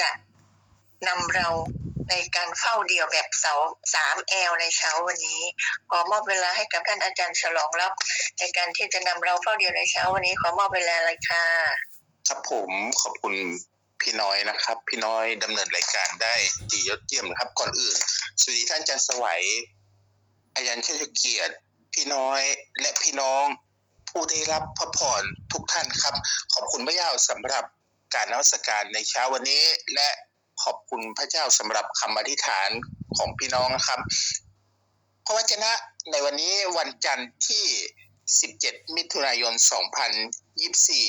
จะนำเราในการเฝ้าเดี่ยวแบบเสาสามแอลในเช้าวันนี้ ขอมอบเวลาให้กับท่านอาจารย์ฉลองรับ ในการที่จะนำเราเฝ้าเดี่ยวในเช้าวันนี้ ขอมอบเวลาเลยค่ะครับผมขอบคุณพี่น้อยนะครับ พี่น้อยดำเนินรายการได้ดียอดเยี่ยมนะครับ ก่อนอื่นสวัสดีท่านอาจารย์สวัยอาจารย์เชิดเกียรติ พี่น้อยและพี่น้อง ผู้ได้รับพระพรทุกท่านครับ ขอบคุณพระเจ้าสำหรับ การนมัสการในเช้าวันนี้ และขอบคุณพระเจ้าสำหรับคำอธิษฐานของพี่น้องนะครับ พระวจนะในวันนี้วันจันทร์ที่ 17 มิถุนายน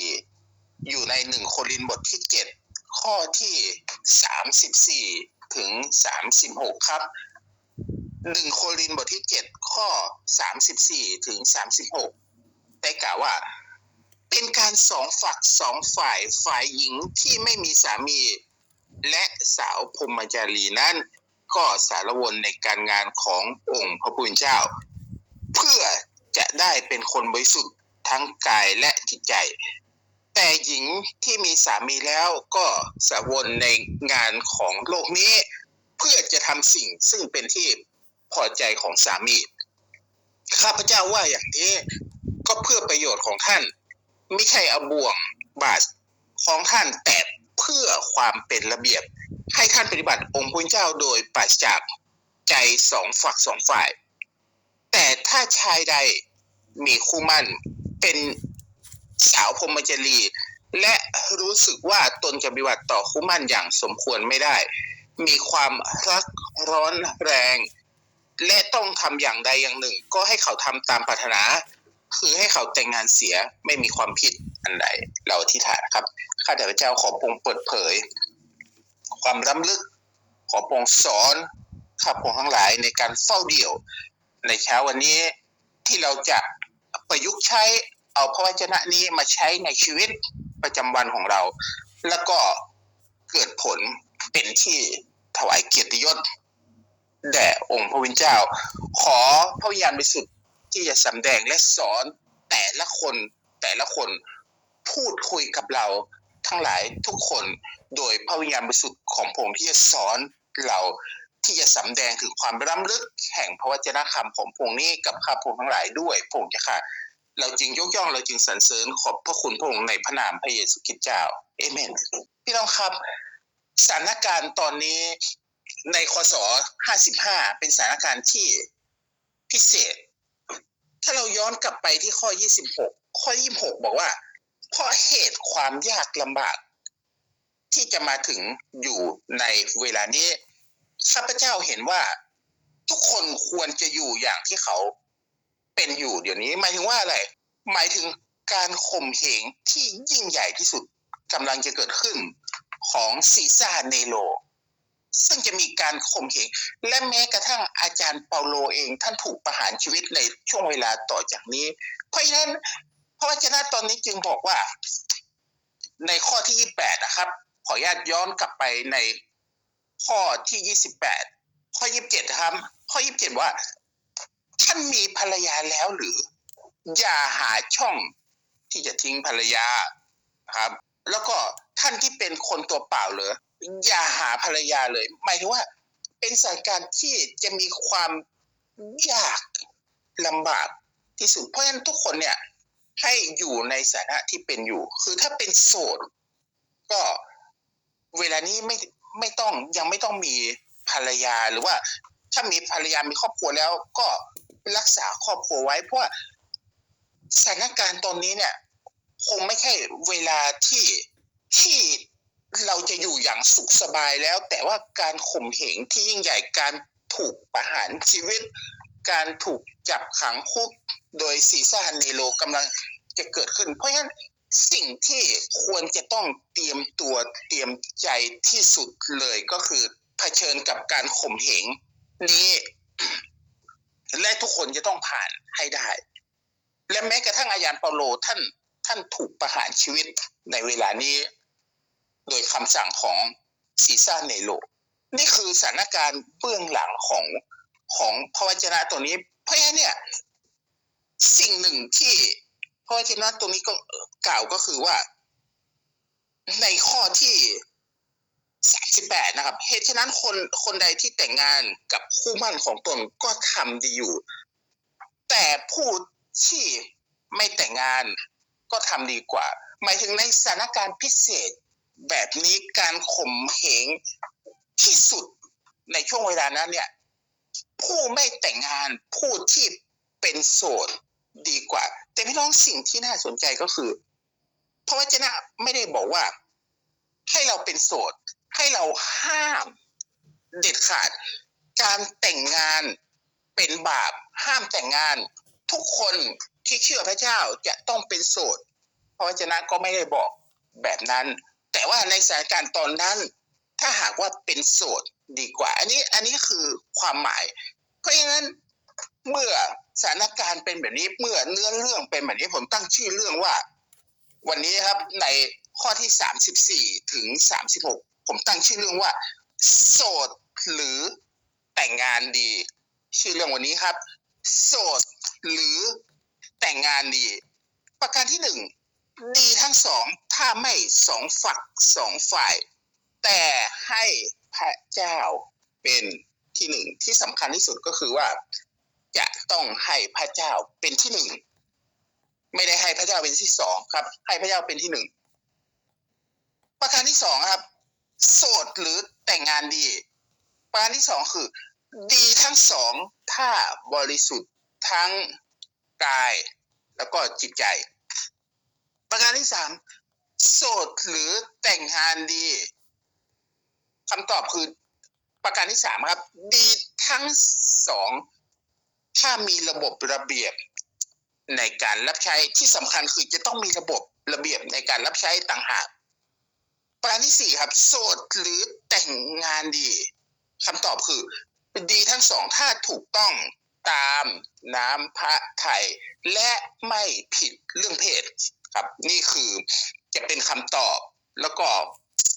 2024 อยู่ในหนึ่งโครินบทที่ 7 ข้อที่ 34 ถึง 36 ครับหนึ่งโครินบทที่ 7 ข้อ 34 ถึง 36 ได้กล่าวว่า เป็นการสองฝักสองฝ่ายฝ่ายหญิงที่ไม่มีสามี และสาวพรมจารีนั้น ก็สารวนในการงานขององค์พระผู้เป็นเจ้า เพื่อจะได้เป็นคนบริสุทธิ์ทั้งกายและจิตใจ แต่หญิงที่มีสามีแล้วก็สารวนในงานของโลกนี้ เพื่อจะทำสิ่งซึ่งเป็นที่พอใจของสามี ข้าพเจ้าว่าอย่างนี้ก็เพื่อประโยชน์ของท่าน ไม่ใช่เอาบ่วงบาทของท่านแต่เพื่อความเป็นระเบียบ ให้ท่านปฏิบัติองค์พระเจ้าโดยปราศจากใจสองฝักสองฝ่าย แต่ถ้าชายใดมีคู่มั่นเป็นสาวพรหมจรี และรู้สึกว่าตนจะปฏิบัติต่อคู่มั่นอย่างสมควรไม่ได้ มีความรักร้อนแรง และต้องทำอย่างใดอย่างหนึ่ง ก็ให้เขาทำตามปรารถนา คือให้เขาแต่งงานเสียไม่มีความผิดอันใดเราอธิษฐานครับข้าแต่พระเจ้าขอพงค์เปิดเผย ความล้ำลึก ขอพงค์สอนข้าพงค์ทั้งหลายในการเฝ้าเดี่ยว ในเช้าวันนี้ที่เราจะประยุกต์ใช้เอาพระวจนะนี้มาใช้ในชีวิตประจำวันของเรา แล้วก็เกิดผลเป็นที่ถวายเกียรติยศแด่องค์พระวิญเจ้า ขอพระวิญญาณบริสุทธิ์ ที่จะสำแดงและสอนแต่ละคนแต่ละคนพูดคุยกับเราทั้งหลายทุกคนโดยพระวิญญาณบริสุทธิ์ของพระองค์ที่จะสอนเราที่จะสำแดงถึงความล้ำลึกแห่งพระวจนะคำของพระองค์นี้กับข้าพระองค์ทั้งหลายด้วยพระองค์จ้าค่ะเราจึงยกย่องเราจึงสรรเสริญขอบพระคุณพระองค์ในพระนามพระเยซูคริสต์เจ้าเอเมนพี่น้องครับสถานการณ์ตอนนี้ในคศ55 เป็นสถานการณ์ที่พิเศษ ถ้าเราย้อนกลับไปที่ข้อ 26 ข้อ 26 บอกว่า เพราะเหตุความยากลำบาก ที่จะมาถึงอยู่ในเวลานี้ข้าพเจ้าเห็นว่า ทุกคนควรจะอยู่อย่างที่เขาเป็นอยู่เดี๋ยวนี้ หมายถึงว่าอะไร หมายถึงการข่มเหงที่ยิ่งใหญ่ที่สุดกำลังจะเกิดขึ้นของซีซ่าเนโร ซึ่งจะมีการข่มเหงและแม้กระทั่งอาจารย์เปาโลเอง ท่านถูกประหารชีวิตในช่วงเวลาต่อจากนี้ เพราะฉะนั้นพระวจนะตอนนี้จึงบอกว่า ในข้อที่ 28 นะครับ ขออนุญาตย้อนกลับไปในข้อที่ 28 ข้อ 27 ครับ ข้อ 27 ว่า ท่านมีภรรยาแล้วหรือ อย่าหาช่องที่จะทิ้งภรรยาครับ แล้วก็ท่านที่เป็นคนตัวเปล่าเหรอ อย่าหาภรรยาเลย หมายถึงว่า เป็นสถานการณ์ที่จะมีความยากลำบากที่สุด เพราะฉะนั้นทุกคนเนี่ย ให้อยู่ในสถานะที่เป็นอยู่ คือถ้าเป็นโสดก็เวลานี้ไม่ไม่ต้องยังไม่ต้องมีภรรยาหรือว่า ถ้ามีภรรยามีครอบครัวแล้วก็รักษาครอบครัวไว้ เพราะสถานการณ์ตอนนี้เนี่ย คงไม่ใช่เวลาที่ที่ เราจะอยู่อย่างสุขสบายแล้ว แต่ว่าการข่มเหงที่ยิ่งใหญ่การถูกประหารชีวิต การถูกจับขังคุกโดยซีซ่าเนโรกำลังจะเกิดขึ้น เพราะฉะนั้นสิ่งที่ควรจะต้องเตรียมตัวเตรียมใจที่สุดเลยก็คือเผชิญกับการข่มเหงนี้และทุกคนจะต้องผ่านให้ได้ และแม้กระทั่งอาจารย์เปาโลท่านท่านถูกประหารชีวิตในเวลานี้ โดยคำสั่งของซีซ่าเนโรนี่คือสถานการณ์เบื้องหลังของของพระวจนะตัวนี้ เพราะฉะนั้นเนี่ย สิ่งหนึ่งที่พระวจนะตรงนี้ก็กล่าวก็คือว่า ในข้อที่สิบแปดนะครับเหตุฉะนั้นคนคนใดที่แต่งงานกับคู่มั่นของตนก็ทำดีอยู่ แต่ผู้ที่ไม่แต่งงานก็ทำดีกว่า หมายถึงในสถานการณ์พิเศษ แบบนี้การข่มเหงที่สุดในช่วงเวลานั้นเนี่ย ผู้ไม่แต่งงานผู้ที่เป็นโสดดีกว่า แต่พี่น้องสิ่งที่น่าสนใจก็คือ พระวจนะไม่ได้บอกว่า ให้เราเป็นโสด ให้เราห้ามเด็ดขาด การแต่งงานเป็นบาป ห้ามแต่งงาน ทุกคนที่เชื่อพระเจ้าจะต้องเป็นโสดพระวจนะก็ไม่ได้บอกแบบนั้น แต่ว่าในสถานการณ์ตอนนั้น ถ้าหากว่าเป็นโสดดีกว่า อันนี้อันนี้คือความหมาย เพราะฉะนั้นเมื่อสถานการณ์เป็นแบบนี้เมื่อเนื้อเรื่องเป็นแบบนี้ผมตั้งชื่อเรื่องว่า วันนี้ครับในข้อที่สามสิบสี่ถึงสามสิบหกผมตั้งชื่อเรื่องว่า โสดหรือแต่งงานดี ชื่อเรื่องวันนี้ครับ โสดหรือแต่งงานดี ประการที่หนึ่ง ดีทั้งสองถ้าไม่สองฝักสองฝ่าย แต่ให้พระเจ้าเป็นที่หนึ่งที่สำคัญที่สุดก็คือว่า จะต้องให้พระเจ้าเป็นที่หนึ่งไม่ได้ให้พระเจ้าเป็นที่สองครับ ให้พระเจ้าเป็นที่หนึ่งประการที่สองครับ โสดหรือแต่งงานดี ประการที่สองคือ ดีทั้งสองถ้าบริสุทธิ์ทั้งกาย แล้วก็จิตใจ ประการที่สามโสดหรือแต่งงานดีคำตอบคือประการที่สามครับ ดีทั้งสองถ้ามีระบบระเบียบในการรับใช้ที่สำคัญคือจะต้องมีระบบระเบียบในการรับใช้ต่างหากประการที่สี่ครับ โสดหรือแต่งงานดีคำตอบคือดีทั้งสองถ้าถูกต้องตามน้ำพระไทย และไม่ผิดเรื่องเพศ ครับ นี่คือจะเป็นคำตอบแล้วก็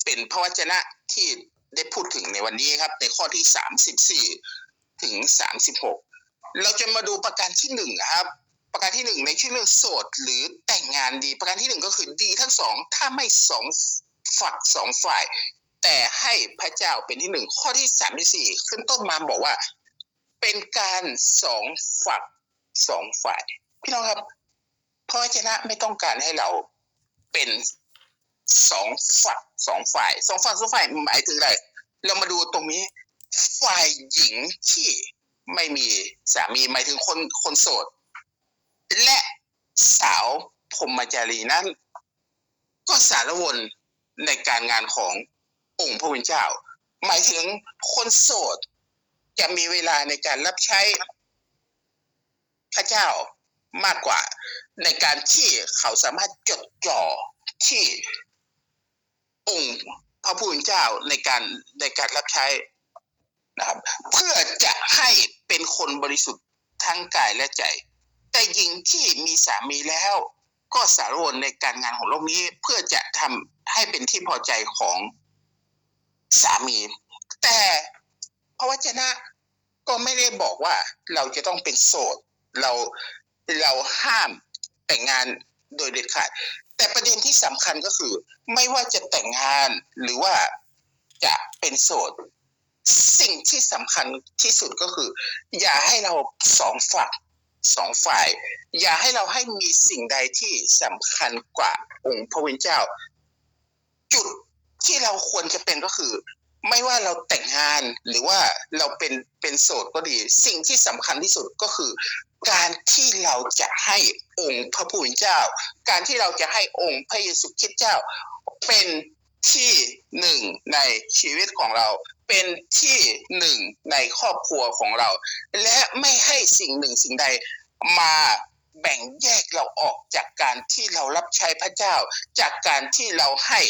เป็นพระวจนะที่ได้พูดถึงในวันนี้ครับ ในข้อที่สามสิบสี่ถึงสามสิบหกเราจะมาดูประการที่หนึ่งครับ ประการที่หนึ่งในชื่อเรื่องโสดหรือแต่งงานดี ประการที่หนึ่งก็คือดีทั้งสองถ้าไม่สองฝักสองฝ่าย แต่ให้พระเจ้าเป็นที่หนึ่งข้อที่สามที่สี่ขึ้นต้นมาบอกว่า เป็นการสองฝักสองฝ่าย พี่น้องครับ พระวจนะไม่ต้องการให้เราเป็นสองฝักสองฝ่ายสองฝักสองฝ่ายหมายถึงอะไรเรามาดูตรงนี้ ฝ่ายหญิงที่ไม่มีสามีหมายถึงคนคนโสด และสาวพรมจารีนั้น ก็สารวนในการงานขององค์พระผู้เป็นเจ้า หมายถึงคนโสด จะมีเวลาในการรับใช้พระเจ้า มากกว่า ในการที่เขาสามารถจดจ่อที่องค์พระผู้เป็นเจ้าในการในการรับใช้นะครับ เพื่อจะให้เป็นคนบริสุทธิ์ทั้งกายและใจ แต่หญิงที่มีสามีแล้ว ก็สารวนในการงานของโลกนี้เพื่อจะทำให้เป็นที่พอใจของสามี แต่พระวจนะก็ไม่ได้บอกว่าเราจะต้องเป็นโสด เรา เราห้ามแต่งงานโดยเด็ดขาดแต่ประเด็นที่สำคัญก็คือ ไม่ว่าจะแต่งงานหรือว่าจะเป็นโสด สิ่งที่สำคัญที่สุดก็คือ อย่าให้เราสองฝักสองฝ่าย อย่าให้เราให้มีสิ่งใดที่สำคัญกว่าองค์พระวิญเจ้า จุดที่เราควรจะเป็นก็คือ ไม่ว่าเราแต่งงานหรือว่าเราเป็นเป็นโสดก็ดี สิ่งที่สำคัญที่สุดก็คือ การที่เราจะให้องค์พระผู้เป็นเจ้า การที่เราจะให้องค์พระเยซูคริสต์เจ้า เป็นที่หนึ่งในชีวิตของเรา เป็นที่หนึ่งในครอบครัวของเรา และไม่ให้สิ่งหนึ่งสิ่งใดมาแบ่งแยกเราออกจากการที่เรารับใช้พระเจ้า จากการที่เราให้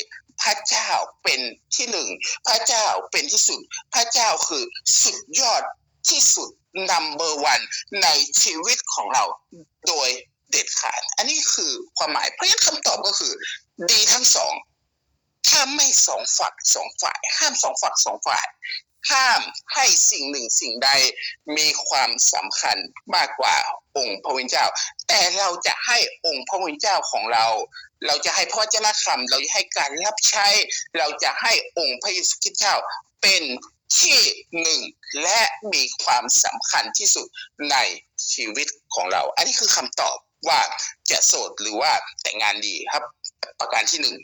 พระเจ้าเป็นที่หนึ่ง พระเจ้าเป็นที่สุด พระเจ้าคือสุดยอด ที่สุด number one ในชีวิตของเราโดยเด็ดขาด อันนี้คือความหมาย เพราะฉะนั้นคำตอบก็คือ ดีทั้งสองถ้าไม่สองฝักสองฝ่าย ห้ามสองฝักสองฝ่าย ห้ามให้สิ่งหนึ่งสิ่งใดมีความสำคัญมากกว่าองค์พระวิญเจ้า แต่เราจะให้องค์พระวิญเจ้าของเรา เราจะให้พระวจนะคำเราจะให้การรับใช้ เราจะให้องค์พระเยซูคริสต์เจ้าเป็น ที่หนึ่งและมีความสำคัญที่สุดในชีวิตของเรา อันนี้คือคำตอบว่าจะโสดหรือว่าแต่งงานดีครับ ประการที่หนึ่ง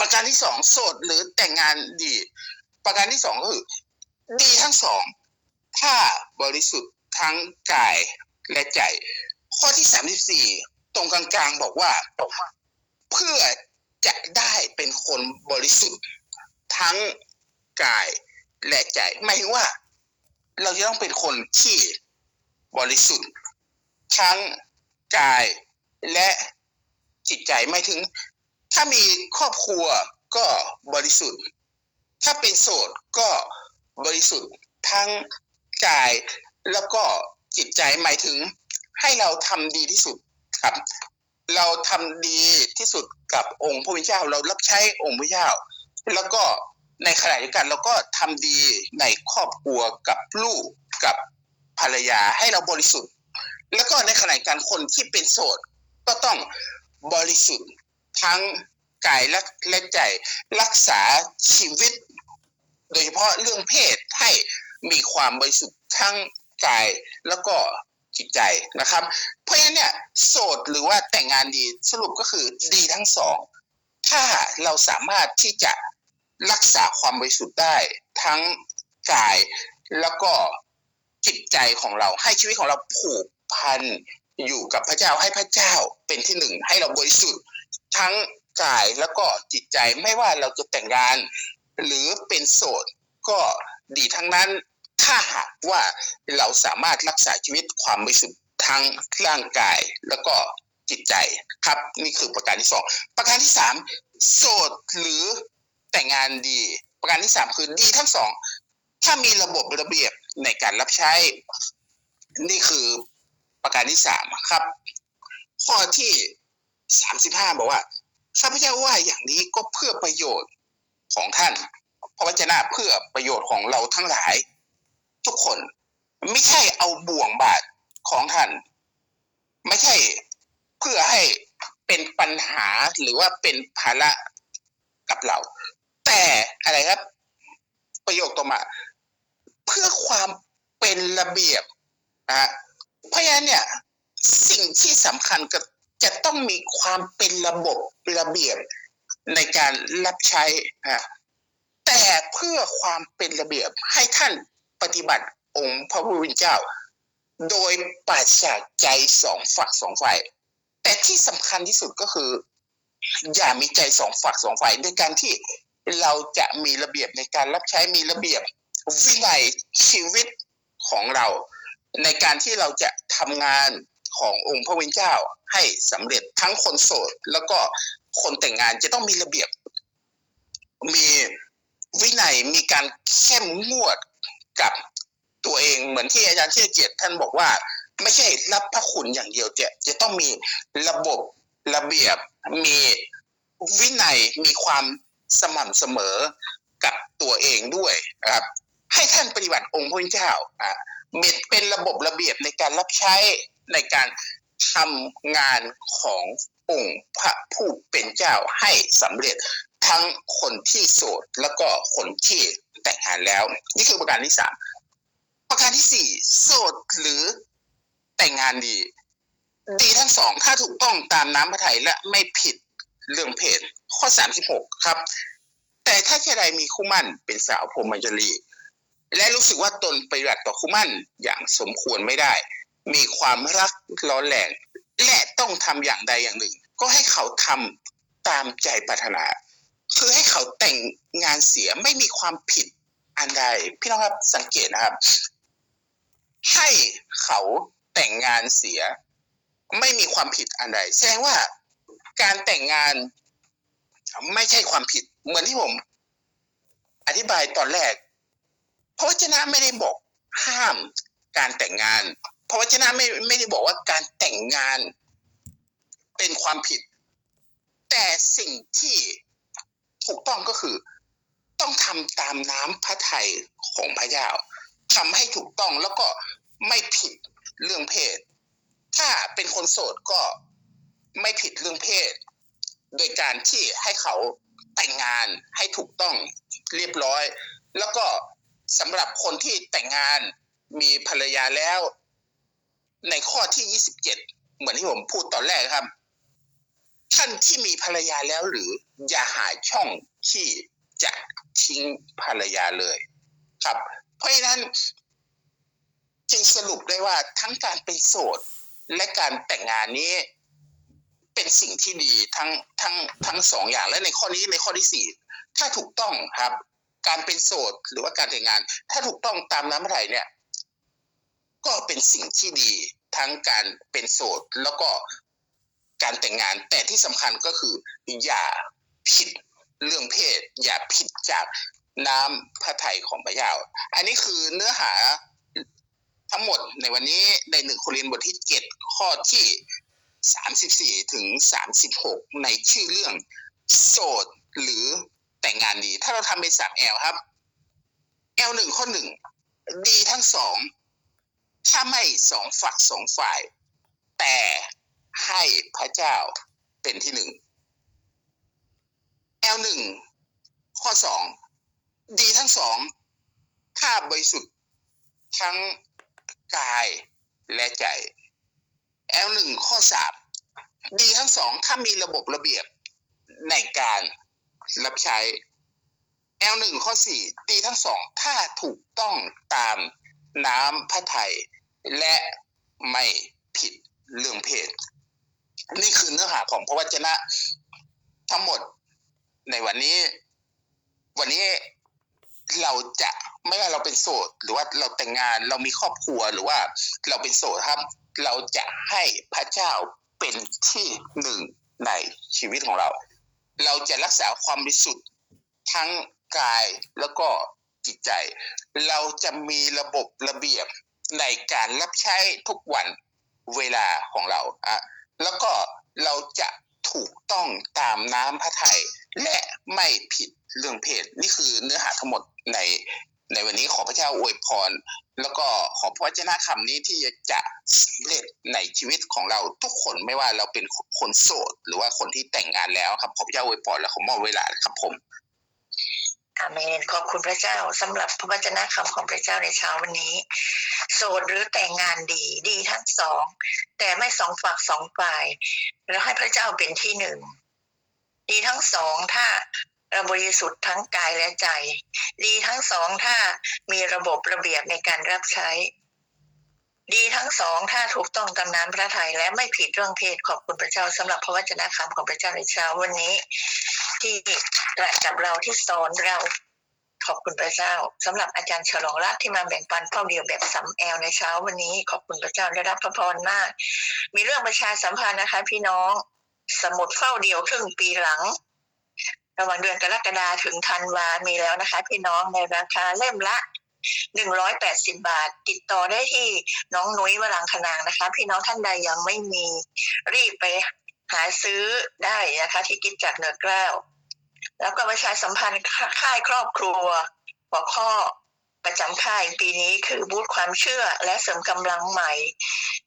ประการที่สองโสดหรือแต่งงานดี ประการที่สองก็คือ ดีทั้งสองถ้าบริสุทธิ์ทั้งกายและใจ ข้อที่สามสิบสี่ตรงกลางๆบอกว่า เพื่อจะได้เป็นคนบริสุทธิ์ทั้งกาย และใจหมายถึงว่า เราจะต้องเป็นคนที่บริสุทธิ์ ทั้งกายและจิตใจหมายถึง ถ้ามีครอบครัวก็บริสุทธิ์ ถ้าเป็นโสดก็บริสุทธิ์ทั้งกายแล้วก็จิตใจหมายถึง ให้เราทำดีที่สุดครับ เราทำดีที่สุดกับองค์พระผู้เป็นเจ้า เรารับใช้องค์พระเจ้า แล้วก็ ในขณะเดียวกันเราก็ทำดีในครอบครัวกับลูกกับภรรยาให้เราบริสุทธิ์ แล้วก็ในขณะเดียวกันคนที่เป็นโสดก็ต้องบริสุทธิ์ทั้งกายและและใจรักษาชีวิต โดยเฉพาะเรื่องเพศให้มีความบริสุทธิ์ทั้งกายแล้วก็จิตใจนะครับ เพราะฉะนั้นเนี่ยโสดหรือว่าแต่งงานดีสรุปก็คือดีทั้งสอง ถ้าเราสามารถที่จะ รักษาความบริสุทธิ์ได้ทั้งกายแล้วก็จิตใจของเราให้ชีวิตของเราผูกพันอยู่กับพระเจ้าให้พระเจ้าเป็นที่หนึ่งให้เราบริสุทธิ์ทั้งกายแล้วก็จิตใจไม่ว่าเราจะแต่งงาน หรือเป็นโสดก็ดีทั้งนั้นถ้าหากว่าเราสามารถรักษาชีวิตความบริสุทธิ์ทั้งร่างกายแล้วก็จิตใจครับ นี่คือประการที่สองประการที่สามโสดหรือ แต่งงานดี ประการที่สามคือดีทั้งสอง ถ้ามีระบบระเบียบในการรับใช้ นี่คือประการที่สามครับ ข้อที่สามสิบห้าบอกว่าข้าพเจ้าว่าอย่างนี้ก็เพื่อประโยชน์ของท่านพระวจนะเพื่อประโยชน์ของเราทั้งหลาย ทุกคนไม่ใช่เอาบ่วงบาทของท่าน ไม่ใช่เพื่อให้เป็นปัญหาหรือว่าเป็นภาระกับเรา แต่อะไรครับ ประโยคต่อมา เพื่อความเป็นระเบียบนะฮะเพราะฉะนั้นเนี่ย สิ่งที่สำคัญก็จะต้องมีความเป็นระบบระเบียบในการรับใช้นะแต่เพื่อความเป็นระเบียบให้ท่านปฏิบัติองค์พระผู้เป็นเจ้า โดยปราศจากใจสองฝักสองฝ่ายแต่ที่สำคัญที่สุดก็คือ อย่ามีใจสองฝักสองฝ่ายในการที่ เราจะมีระเบียบในการรับใช้มีระเบียบวินัยชีวิตของเรา ในการที่เราจะทำงานขององค์พระผู้เป็นเจ้าให้สำเร็จทั้งคนโสด แล้วก็คนแต่งงานจะต้องมีระเบียบ มีวินัยมีการเข้มงวดกับตัวเองเหมือนที่อาจารย์เชี่ยเกียรติท่านบอกว่า ไม่ใช่รับพระคุณอย่างเดียวจะจะต้องมีระบบระเบียบมีวินัยมีความ สม่ำเสมอกับตัวเองด้วยนะครับ ให้ท่านปฏิบัติองค์พระเจ้าอ่ามีเป็นระบบระเบียบในการรับใช้ในการทำงานขององค์พระผู้เป็นเจ้าให้สำเร็จทั้งคนที่โสดแล้วก็คนที่แต่งงานแล้ว นี่คือประการที่สามประการที่สี่โสดหรือแต่งงานดี ดีทั้งสองถ้าถูกต้องตามน้ำพระทัยและไม่ผิด เรื่องเพศ ข้อสามสิบหกครับ แต่ถ้าชายใดมีคู่มั่นเป็นสาวพรหมจรีและรู้สึกว่าตนปฏิบัติต่อคู่มั่นอย่างสมควรไม่ได้ มีความรักร้อนแรง และต้องทำอย่างใดอย่างหนึ่ง ก็ให้เขาทำตามใจปรารถนา คือให้เขาแต่งงานเสียไม่มีความผิดอันใด พี่น้องครับสังเกตนะครับ ให้เขาแต่งงานเสีย ไม่มีความผิดอันใด แสดงว่า การแต่งงาน ไม่ใช่ความผิดเหมือนที่ผม อธิบายตอนแรกพระวจนะไม่ได้บอกห้ามการแต่งงานพระวจนะไม่ไม่ได้บอกว่าการแต่งงาน เป็นความผิด แต่สิ่งที่ถูกต้องก็คือ ต้องทำตามน้ำพระทัยของพระเจ้าทำให้ถูกต้องแล้วก็ไม่ผิดเรื่องเพศ ถ้าเป็นคนโสดก็ ไม่ผิดเรื่องเพศ โดยการที่ให้เขาแต่งงานให้ถูกต้องเรียบร้อย แล้วก็สำหรับคนที่แต่งงานมีภรรยาแล้ว ในข้อที่ 27 เหมือนที่ผมพูดตอนแรกครับ ท่านที่มีภรรยาแล้วหรือ อย่าหาช่องที่จะทิ้งภรรยาเลยครับ เพราะฉะนั้นจึงสรุปได้ว่าทั้งการเป็นโสดและการแต่งงานนี้ เป็นสิ่งที่ดีทั้งทั้งทั้งสองอย่างและในข้อนี้ในข้อที่สี่ถ้าถูกต้องครับ การเป็นโสดหรือว่าการแต่งงาน ถ้าถูกต้องตามน้ำไหลเนี่ย ก็เป็นสิ่งที่ดีทั้งการเป็นโสดแล้วก็การแต่งงาน แต่ที่สำคัญก็คือ อย่าผิดเรื่องเพศ อย่าผิดจากน้ำพระทัยของพระเจ้าอันนี้คือเนื้อหาทั้งหมดในวันนี้ในหนึ่งโครินธ์บทที่เจ็ดข้อที่ สามสิบสี่ถึงสามสิบหกในชื่อเรื่องโสดหรือแต่งงานดี ถ้าเราทำเป็นสามแอลครับแอลหนึ่งข้อหนึ่งดีทั้งสอง ถ้าไม่สองฝักสองฝ่าย แต่ให้พระเจ้าเป็นที่หนึ่งแอลหนึ่งข้อสองดีทั้งสองถ้าบริสุทธิ์ทั้งกายและใจ แอลหนึ่งข้อสามดีทั้งสองถ้ามีระบบระเบียบในการรับใช้แอลหนึ่งข้อสี่ดีทั้งสองถ้าถูกต้องตามน้ำพระทัยและไม่ผิดเรื่องเพศ นี่คือเนื้อหาของพระวจนะ ทั้งหมดในวันนี้ วันนี้เราจะไม่ว่าเราเป็นโสด หรือว่าเราแต่งงานเรามีครอบครัวหรือว่าเราเป็นโสดครับ เราจะให้พระเจ้าเป็นที่หนึ่งในชีวิตของเรา เราจะรักษาความบริสุทธิ์ทั้งกายแล้วก็จิตใจ เราจะมีระบบระเบียบในการรับใช้ทุกวันเวลาของเราอะแล้วก็เราจะถูกต้องตามน้ำพระทัยและไม่ผิดเรื่องเพศนี่คือเนื้อหาทั้งหมดใน ในวันนี้ขอพระเจ้าอวยพร แล้วก็ขอพระวจนะคำนี้ที่จะสำเร็จในชีวิตของเราทุกคนไม่ว่าเราเป็นคนโสด หรือว่าคนที่แต่งงานแล้วครับขอพระเจ้าอวยพรและขอมอบเวลาครับผมอาเมนขอบคุณพระเจ้าสำหรับพระวจนะคำของพระเจ้าในเช้าวันนี้ โสดหรือแต่งงานดีดีทั้งสอง แต่ไม่สองฝักสองฝ่าย แล้วให้พระเจ้าเป็นที่หนึ่งดีทั้งสองถ้า บริสุทธิ์ทั้งกายและใจ ดีทั้งสองถ้ามีระบบระเบียบในการรับใช้ ดีทั้งสองถ้าถูกต้องตามน้ำพระทัยและไม่ผิดเรื่องเพศขอบคุณพระเจ้าสำหรับพระวจนะคำของพระเจ้าในเช้าวันนี้ ที่ตรัสกับเราที่สอนเราขอบคุณพระเจ้าสำหรับอาจารย์ฉลองรัตที่มาแบ่งปันเป้าเดียวแบบสำแอลในเช้าวันนี้ ขอบคุณพระเจ้าได้รับพระพรมาก มีเรื่องประชาสัมพันธ์นะคะ พี่น้อง สมุดเฝ้าเดียวครึ่งปีหลัง ระหว่างเดือนกรกฎาถึงธันวามีแล้วนะคะพี่น้องในราคาเล่มละหนึ่งร้อยแปดสิบาท ติดต่อได้ที่น้องนุ้ยวรังคนางนะคะ พี่น้องท่านใดยังไม่มีรีบไปหาซื้อได้นะคะที่กิจจากเนือแกล้ว แล้วก็ประชาสัมพันธ์ค่ายครอบครัวหัวข้อประจำค่ายปีนี้คือบูธความเชื่อและเสริมกำลังใหม่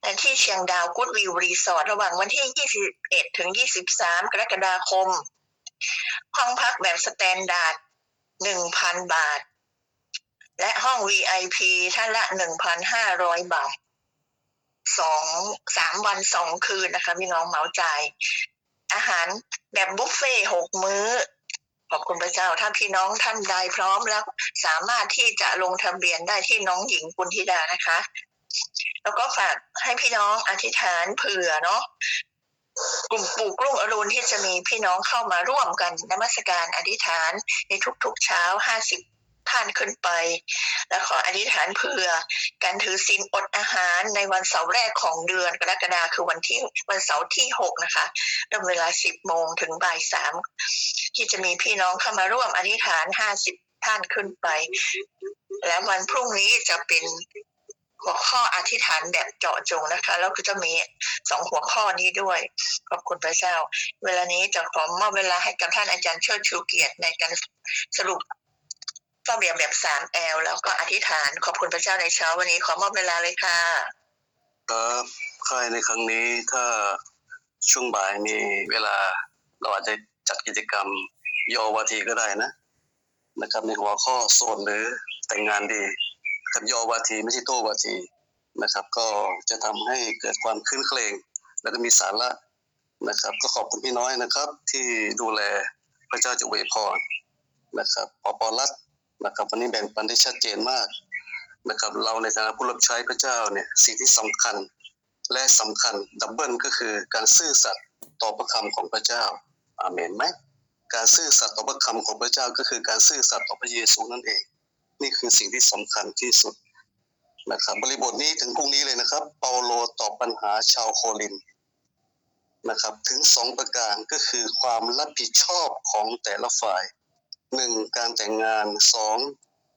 ในที่เชียงดาวกูดวิวรีสอร์ทระหว่างวันที่ 21 ถึง 23 กรกฎาคม ห้องพักแบบสแตนดาร์ด1,000บาท และห้อง VIP ท่านละ1,500บาทสองสามวันสองคืนนะคะพี่น้องเหมาจ่าย อาหารแบบบุฟเฟ่หกมื้อ ขอบคุณพระเจ้า ถ้าพี่น้องท่านใดพร้อมแล้ว สามารถที่จะลงทะเบียนได้ที่น้องหญิงปุณธิดานะคะ แล้วก็ฝากให้พี่น้องอธิษฐานเผื่อเนาะ กลุ่มปลูกรุ่งอรุณที่จะมีพี่น้องเข้ามาร่วมกันนมัสการอธิษฐานในทุกๆเช้าห้าสิบท่านขึ้นไป แล้วขออธิษฐานเผื่อการถือศีลอดอาหารในวันเสาร์แรกของเดือนกรกฎาคือวันที่วันเสาร์ที่หกนะคะเริ่มเวลาสิบโมงถึงบ่ายสามที่จะมีพี่น้องเข้ามาร่วมอธิษฐานห้าสิบท่านขึ้นไป แล้ววันพรุ่งนี้จะเป็น หัวข้ออธิษฐานแบบเจาะจงนะคะ แล้วก็จะมีสองหัวข้อนี้ด้วย ขอบคุณพระเจ้า เวลานี้จะขอมอบเวลาให้กับท่านอาจารย์เชิดชูเกียรติในการสรุปข้อเบียบแบบสามแอลแล้วก็อธิษฐาน ขอบคุณพระเจ้าในเช้าวันนี้ขอมอบเวลาเลยค่ะครับค่ายในครั้งนี้ถ้าช่วงบ่ายมีเวลาเราอาจจะจัดกิจกรรมโยวาทีก็ได้นะ นะครับในหัวข้อโสดหรือแต่งงานดี ครับยอวาทีไม่ใช่โตวาทีนะครับ ก็จะทำให้เกิดความคลื้นเครงแล้วก็มีสาระนะครับ ก็ขอบคุณพี่น้อยนะครับ ที่ดูแลพระเจ้าจะอวพรนะครับปอปอรัตนะครับวันนี้แบ่งปันได้ชัดเจนมากนะครับ เราในฐานะผู้รับใช้พระเจ้าเนี่ยสิ่งที่สำคัญและสำคัญดับเบิลก็คือการซื่อสัตย์ต่อพระคำของพระเจ้าอาเมนไหมการซื่อสัตย์ต่อพระคำของพระเจ้าก็คือการซื่อสัตย์ต่อพระเยซูนั่นเอง นี่คือสิ่งที่สำคัญที่สุดนะครับ บริบทนี้ถึงพรุ่งนี้เลยนะครับ เปาโลตอบปัญหาชาวโครินนะครับ ถึงสองประการก็คือความรับผิดชอบของแต่ละฝ่ายหนึ่งการแต่งงานสอง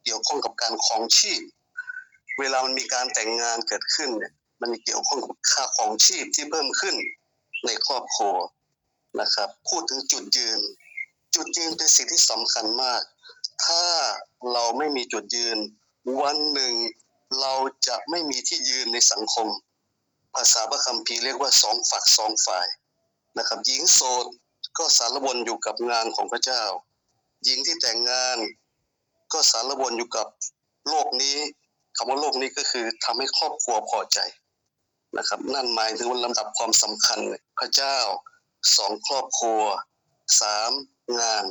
เกี่ยวข้องกับการครองชีพ เวลามันมีการแต่งงานเกิดขึ้นเนี่ยมันเกี่ยวข้องกับค่าครองชีพที่เพิ่มขึ้นในครอบครัวนะครับ พูดถึงจุดยืน จุดยืนเป็นสิ่งที่สำคัญมาก ถ้าเราไม่มีจุดยืน วันหนึ่งเราจะไม่มีที่ยืนในสังคม ภาษาพระคัมภีร์เรียกว่าสองฝักสองฝ่ายนะครับหญิงโสดก็สารวนอยู่กับงานของพระเจ้า หญิงที่แต่งงาน ก็สารวนอยู่กับโลกนี้คำว่าโลกนี้ก็คือทำให้ครอบครัวพอใจนะครับ นั่นหมายถึงว่าลำดับความสำคัญพระเจ้าสองครอบครัวสามงาน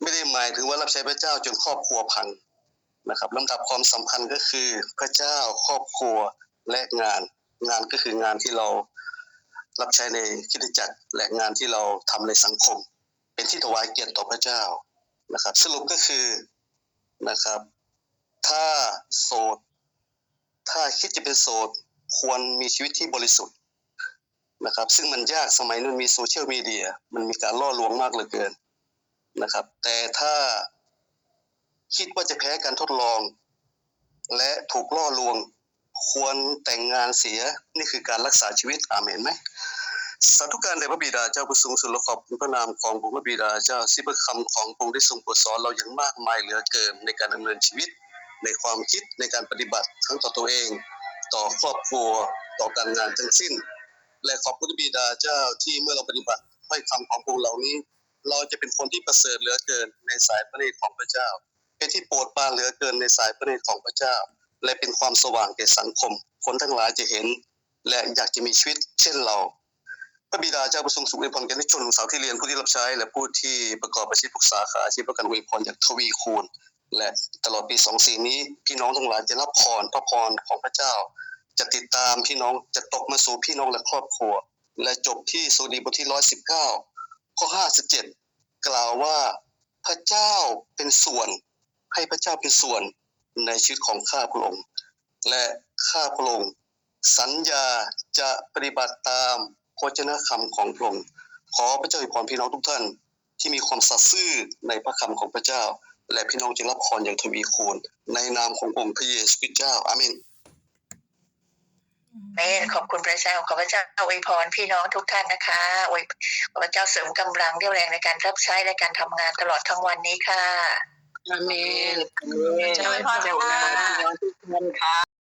ไม่ได้หมายถึงว่ารับใช้พระเจ้าจนครอบครัวพังนะครับลำดับความสำคัญก็คือพระเจ้าครอบครัวและงาน งานก็คืองานที่เรารับใช้ในคริสตจักรและงานที่เราทำในสังคม เป็นที่ถวายเกียรติต่อพระเจ้านะครับ สรุปก็คือนะครับ ถ้าโสด ถ้าคิดจะเป็นโสดควรมีชีวิตที่บริสุทธิ์นะครับ ซึ่งมันยากสมัยนู้นมีโซเชียลมีเดียมันมีการล่อลวงมากเหลือเกิน นะครับ แต่ถ้าคิดว่าจะแพ้การทดลอง และถูกล่อลวง ควรแต่งงานเสียนี่คือการรักษาชีวิตอาเมนไหมสาธุการแด่พระบิดาเจ้าผู้สูงสุดและขอบคุณพระนามของพระบิดาเจ้าที่พระคำของพระองค์ได้ทรงโปรดสอนเราอย่างมากมายเหลือเกินในการดำเนินชีวิต ในความคิดในการปฏิบัติทั้งต่อตัวเอง ต่อครอบครัวต่อการงานทั้งสิ้น และขอบคุณพระบิดาเจ้าที่เมื่อเราปฏิบัติถ้คำของพระองค์เหล่านี้ เราจะเป็นคนที่ประเสริฐเหลือเกินในสายพระเนตรของพระเจ้า เป็นที่โปรดปรานเหลือเกินในสายพระเนตรของพระเจ้า และเป็นความสว่างแก่สังคม คนทั้งหลายจะเห็น และอยากจะมีชีวิตเช่นเราพระบิดาเจ้าประสงค์สุขอวยพรแก่ทุกชนสาวที่เรียนผู้ที่รับใช้ และผู้ที่ประกอบอาชีพทุกสาขาอาชีพประกันอวยพรอย่างทวีคูณ และตลอดปีสองสี่นี้ พี่น้องทั้งหลายจะรับพรพระพรของพระเจ้า จะติดตามพี่น้องจะตกมาสู่พี่น้องและครอบครัว และจบที่สุดีบทที่ร้อยสิบเก้า ข้อห้าสิบเจ็ดกล่าวว่า พระเจ้าเป็นส่วน ให้พระเจ้าเป็นส่วนในชีวิตของข้าพระองค์และข้าพระองค์สัญญาจะปฏิบัติตามพระเจนะคำของพระองค์ขอพระเจ้าอวยพรพี่น้องทุกท่าน ที่มีความสัตย์ซื่อในพระคำของพระเจ้า และพี่น้องจะรับพรอย่างทวีคูณในนามขององค์พระเยซูคริสต์เจ้าอาเมน เมนขอบคุณพระเจ้าขอพระเจ้าอวยพรพี่น้องทุกท่านนะคะอวยขอพระเจ้าเสริมกำลังเรี่ยวแรงในการรับใช้และการทำงานตลอดทั้งวันนี้ค่ะอาเมนเจ้าพระเจ้าค่ะ